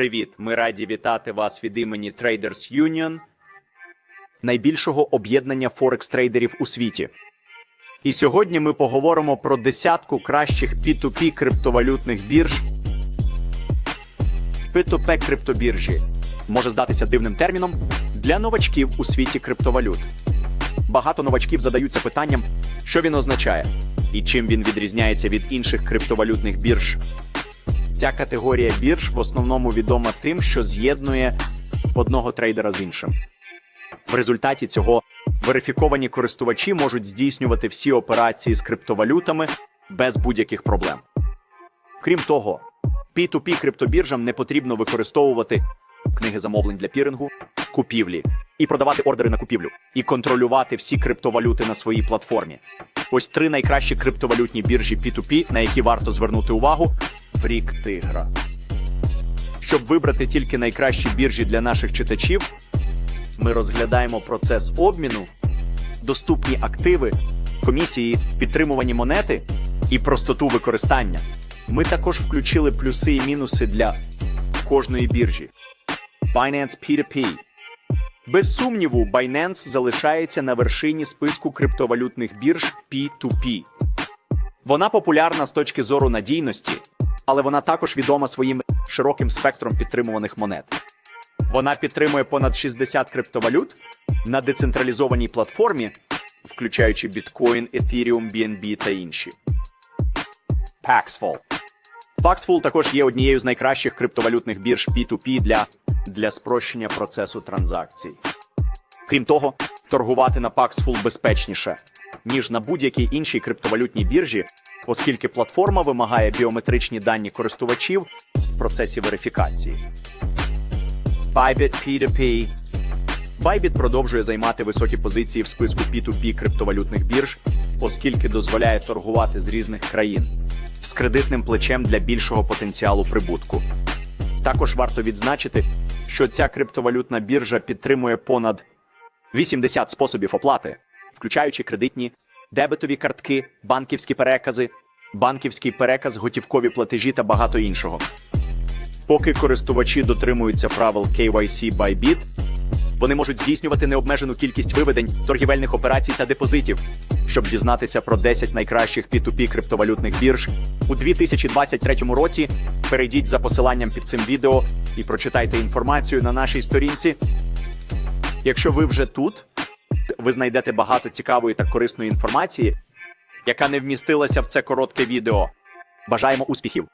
Привіт! Ми раді вітати вас від імені Traders Union, найбільшого об'єднання форекс-трейдерів у світі. І сьогодні ми поговоримо про десятку кращих P2P криптовалютних бірж. P2P криптобіржі може здатися дивним терміном для новачків у світі криптовалют. Багато новачків задаються питанням, що він означає і чим він відрізняється від інших криптовалютних бірж. Ця категорія бірж в основному відома тим, що з'єднує одного трейдера з іншим. В результаті цього верифіковані користувачі можуть здійснювати всі операції з криптовалютами без будь-яких проблем. Крім того, P2P криптобіржам не потрібно використовувати книги замовлень для пірингу, купівлі і продавати ордери на купівлю, і контролювати всі криптовалюти на своїй платформі. Ось три найкращі криптовалютні біржі P2P, на які варто звернути увагу. Фрік Тигра. Щоб вибрати тільки найкращі біржі для наших читачів, ми розглядаємо процес обміну, доступні активи, комісії, підтримувані монети і простоту використання. Ми також включили плюси і мінуси для кожної біржі. Binance P2P. Без сумніву, Binance залишається на вершині списку криптовалютних бірж P2P. Вона популярна з точки зору надійності, але вона також відома своїм широким спектром підтримуваних монет. Вона підтримує понад 60 криптовалют на децентралізованій платформі, включаючи Bitcoin, Ethereum, BNB та інші. Paxful. Paxful також є однією з найкращих криптовалютних бірж P2P для, для спрощення процесу транзакцій. Крім того, торгувати на Paxful безпечніше, ніж на будь-якій іншій криптовалютній біржі, оскільки платформа вимагає біометричні дані користувачів в процесі верифікації. Bybit P2P Bybit продовжує займати високі позиції в списку P2P криптовалютних бірж, оскільки дозволяє торгувати з різних країн з кредитним плечем для більшого потенціалу прибутку. Також варто відзначити, що ця криптовалютна біржа підтримує понад 80 способів оплати, включаючи кредитні, дебетові картки, банківські перекази, банківський переказ, готівкові платежі та багато іншого. Поки користувачі дотримуються правил KYC Bybit, вони можуть здійснювати необмежену кількість виведень, торгівельних операцій та депозитів. Щоб дізнатися про 10 найкращих P2P криптовалютних бірж у 2023 році, перейдіть за посиланням під цим відео і прочитайте інформацію на нашій сторінці. Якщо ви вже тут, ви знайдете багато цікавої та корисної інформації, яка не вмістилася в це коротке відео. Бажаємо успіхів!